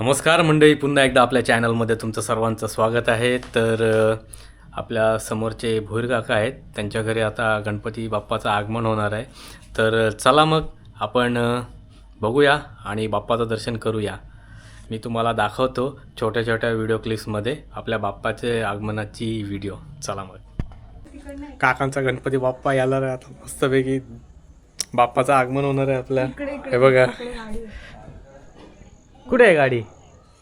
नमस्कार मंडळी पुन्हा एकदा आपल्या चॅनलमध्ये तुमचं सर्वांचं स्वागत आहे तर आपल्या समोरचे भोईर काका आहेत त्यांच्या घरी आता गणपती बाप्पाचं आगमन होणार आहे तर चला मग आपण बघूया आणि बाप्पाचं दर्शन करूया मी तुम्हाला दाखवतो छोट्या छोट्या व्हिडिओ क्लिप्समध्ये आपल्या बाप्पाचे आगमनाची व्हिडिओ चला मग काकांचा गणपती बाप्पा याला रे आता मस्तपैकी बाप्पाचं आगमन होणार आहे आपल्या हे बघा कुठे आहे गाडी?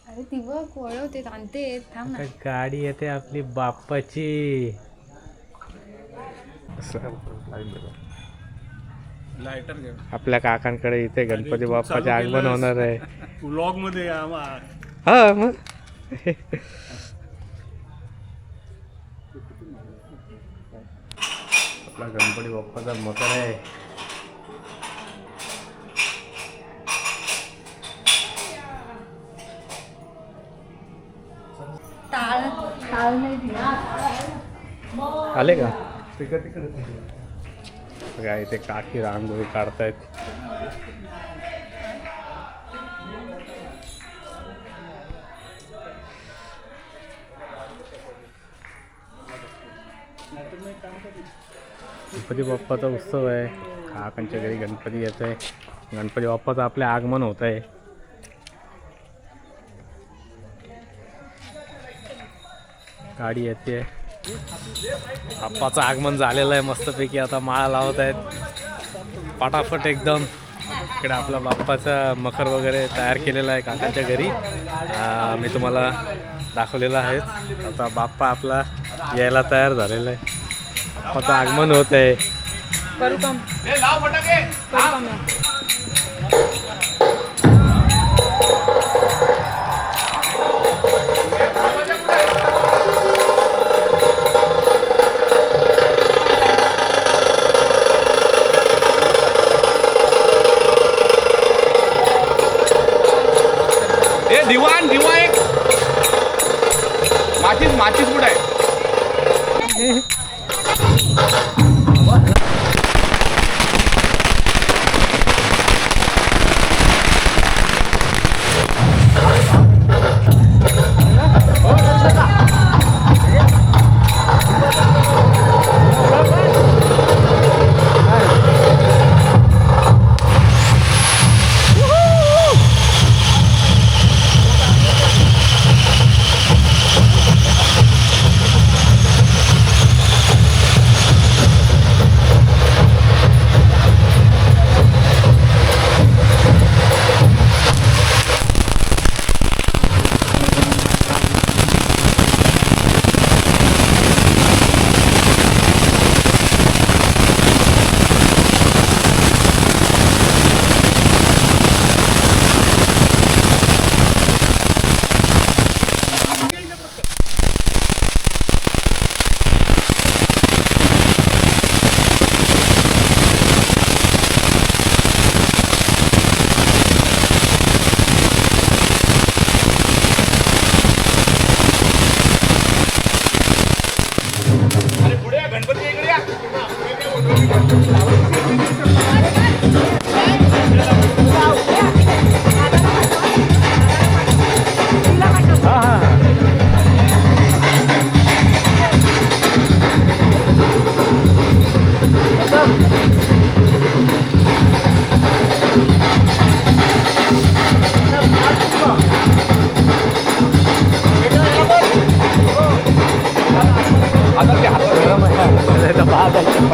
अरे ती बघ वळवते आणते थांब ना. गाडी येते आपली बाप्पाची. लायटर घे. आपल्या काकांकडे इथे गणपती बाप्पाचे आगमन होणार आहे. व्लॉगमध्ये या मग. हा मग. आपला गणपती बाप्पाचा मकर आहे. टाळ टाळ नाही दिला आले का? बघा इथे काकी रांगोळी काढतायत. गणपती बाप्पाचा उत्सव आहे. काकांच्या घरी गणपती येत आहे गणपती बाप्पाचं आपले आगमन होत आहे गाडी येते. बाप्पाचं आगमन झालेलं आहे मस्तपैकी. आता माळा लावत आहेत. पटापट एकदम. इकडे आपला बाप्पाचा मखर वगैरे तयार केलेला आहे काकांच्या घरी. आ, मी तुम्हाला दाखवलेला आहे आता बाप्पा आपला यायला तयार झालेला आहे. बाप्पाचं आगमन होत आहे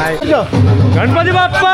गणपती बाप्पा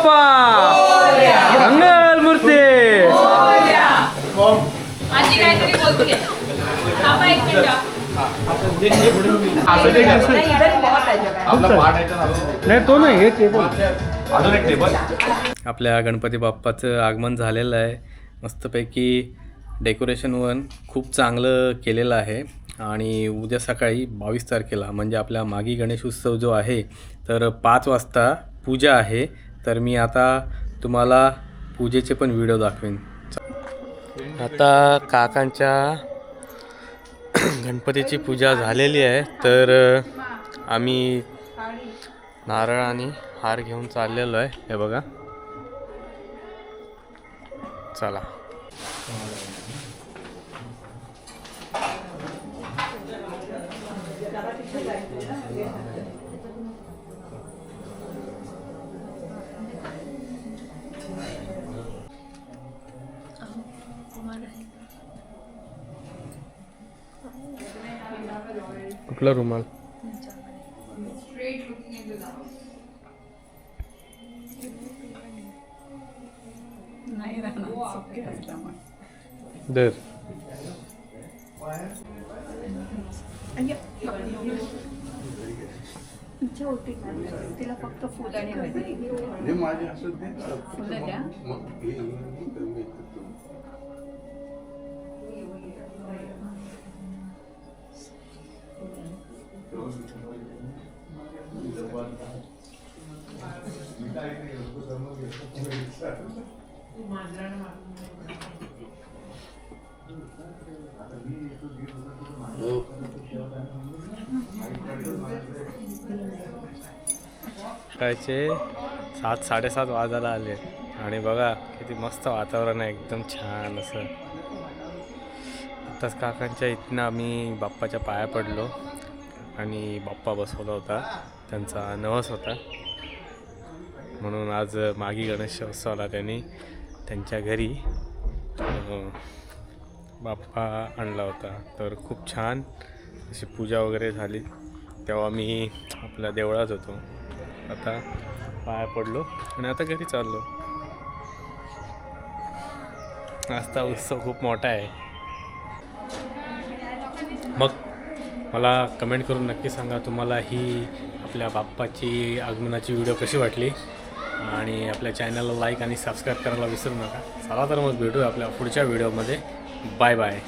नाही तो नाही हे अजून एक टेबल आपल्या गणपती बाप्पाचं आगमन झालेलं आहे. मस्तपैकी डेकोरेशन वन खूप चांगलं केलेलं आहे. आणि उद्या सकाळी बावीस तारखेला म्हणजे आपल्या मागी गणेश उत्सव जो आहे तर पाच वाजता पूजा आहे. तर मी आता तुम्हाला पूजेचे पण व्हिडिओ दाखवेन. आता काकांच्या गणपतीची पूजा झालेली आहे तर आम्ही नारळ आणि हार घेऊन चाललेलो आहे. हे बघा. चला. कुठला रुमाल. दर तिला फक्त फुलाने हळदी हे माझे असं ते फुलं द्या सकाळचे सात साडेसात वाजायला आले. आणि बघा किती मस्त वातावरण आहे एकदम छान असं. आत्ताच काकांच्या इथनं आम्ही बाप्पाच्या पाया पडलो. आणि बाप्पा बसवला होता. त्यांचा नवस होता. म्हणून आज मागी गणेशोत्सवाला त्यांनी त्यांच्या घरी बाप्पा आणला होता. तर खूप छान अशी पूजा वगैरे झाली. तेव्हा मी आपल्या देवळात होतो. आता पाया पडलो आणि आता घरी चाललो. आजचा उत्सव खूप मोठा आहे. मग मला कमेंट करून नक्की सांगा तुम्हाला ही आपल्या बाप्पाची आगमनाची व्हिडिओ कशी वाटली? आणि आपल्या चॅनलला लाईक आणि सबस्क्राईब करायला विसरू नका. चला तर मग भेटूया आपल्या पुढच्या व्हिडिओमध्ये. Bye bye.